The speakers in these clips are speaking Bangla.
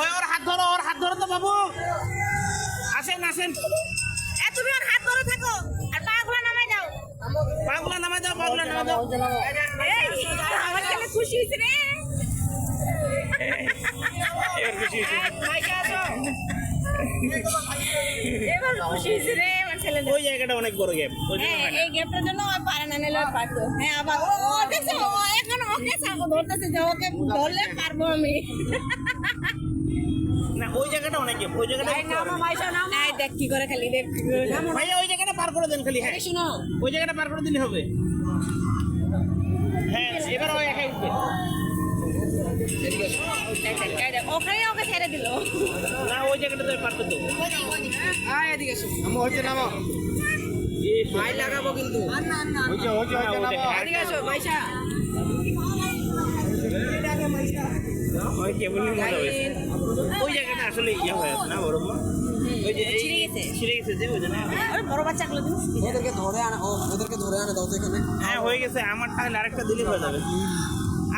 ওই ওর হাত ধরো ওর হাত ধরো তো বাবু। আসেন আসেন। তুমি ওর হাত ধরে থাকো। আর পাগুলো নামাই দাও। পাগুলা নামাই দাও পাগুলা নামাই দাও। এই আমার ছেলে খুশি হয়েছে রে? এবার খুশি হয়েছে। এবার খুশি হয়েছে রে ওই জায়গাটা অনেক বড় গ্যাপ। এই গেমটার জন্য ও পারে না নিলে পারতো। হ্যাঁ আবার ও দেখছ? এখন ওকে ধরতেছে যে ওকে ধরলে পারব আমি। ওই জায়গাটা ওই জায়গাটা একটু দেখ কি করে খালি দেখ করে ভাইয়া ওই জায়গাটা পার করে দেন খালি হ্যাঁ। শুনো। ওই জায়গাটা পার করে দিলে হবে। হ্যাঁ এবার ওই একাই উঠবে। ওখানে ওকে ছেড়ে দিল। না ওই জায়গাটা তো পার করতে হবে। আমি হচ্ছে নামো। মাই লাগাবো কিন্তু। নামো। ওই হয়েছে। ওই জায়গাটা আসলে ইয়ে হয়ে আছে না বড় ওই যে ছিঁড়ে গেছে। ছিঁড়ে গেছে যে ওই জন্য বড় বাচ্চাগুলো ওদেরকে ধরে আনা ওদেরকে ধরে আনা দাও তো এখানে। হ্যাঁ হয়ে গেছে। আমার তাহলে আরেকটা দিলে হয়ে যাবে।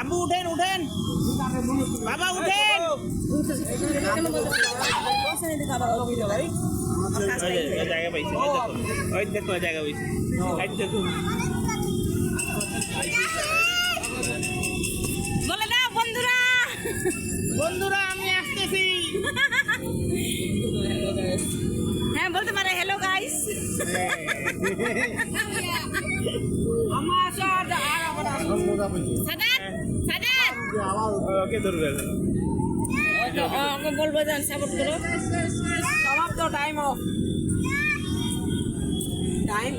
আব্বু উঠেন উঠেন। বাবা উঠেন। ওই যে, ওই জায়গা পাইছে ওই দেখো। ওই দেখো ওই জায়গা পাইছে। দেখো। বলে দাও বন্ধুরা। বন্ধুরা আমি বলতে পারে হ্যালো গাইস এখন। বলব যান সাপোর্ট করো। সমাপ্ত টাইম অফ টাইম